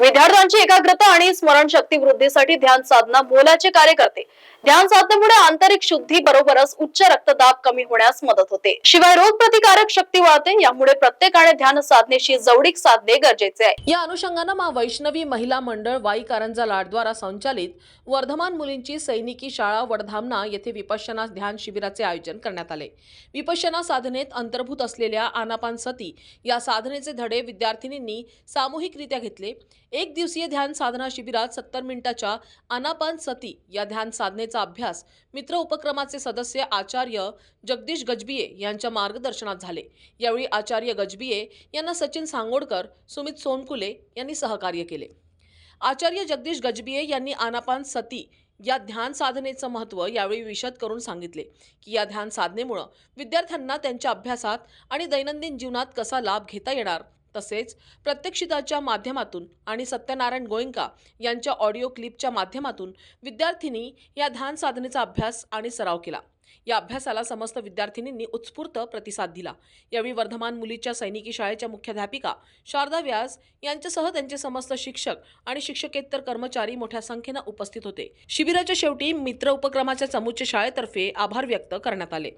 विद्यार्थ्यांची एकाग्रता आणि स्मरणशक्ती वृद्धीसाठी ध्यान साधना मोलाचे कार्य करते. ध्यान साधनेमुळे आंतरिक शुद्धी बरोबरच उच्च रक्तदाब कमी होण्यास मदत होते. शिवाय रोग प्रतिकारक शक्ती वाढते यामुळे प्रत्येकाने ध्यान साधनेशी जवळीक साधणे गरजेचे आहे. या अनुषंगानं मा वैष्णवी महिला मंडळ वाई कारंजा लाडद्वारा संचालित वर्धमान मुलींची सैनिकी शाळा वडधामना येथे विपश्यना ध्यान शिबिराचे आयोजन करण्यात आले. विपश्यना साधनेत अंतर्भूत असलेल्या आनापान सती या साधनेचे धडे विद्यार्थिनींनी सामूहिकरित्या घेतले. एक दिवसीय ध्यान साधना शिबिरात सत्तर मिनिटाच्या अनापान सती या ध्यान साधनेचा अभ्यास मित्र उपक्रमाचे सदस्य आचार्य जगदीश गजबिये यांच्या मार्गदर्शनात झाले. यावेळी आचार्य गजबिये यांना सचिन सांगोडकर सुमित सोनकुले यांनी सहकार्य केले. आचार्य जगदीश गजबिये यांनी आनापान सती या ध्यान साधनेचं महत्त्व यावेळी विशद करून सांगितले की या ध्यान साधनेमुळं विद्यार्थ्यांना त्यांच्या अभ्यासात आणि दैनंदिन जीवनात कसा लाभ घेता येणार तसेच प्रत्यक्षिताच्या माध्यमातून आणि सत्यनारायण गोयंका यांच्या ऑडिओ क्लिपच्या माध्यमातून विद्यार्थिनी या ध्यान साधनेचा अभ्यास आणि सराव केला. या अभ्यासाला समस्त विद्यार्थिनींनी उत्स्फूर्त प्रतिसाद दिला. यावेळी वर्धमान मुलीच्या सैनिकी शाळेच्या मुख्याध्यापिका शारदा व्यास यांच्यासह त्यांचे समस्त शिक्षक आणि शिक्षकेतर कर्मचारी मोठ्या संख्येनं उपस्थित होते. शिबिराच्या शेवटी मित्र उपक्रमाच्या चमूच्या शाळेतर्फे आभार व्यक्त करण्यात आले.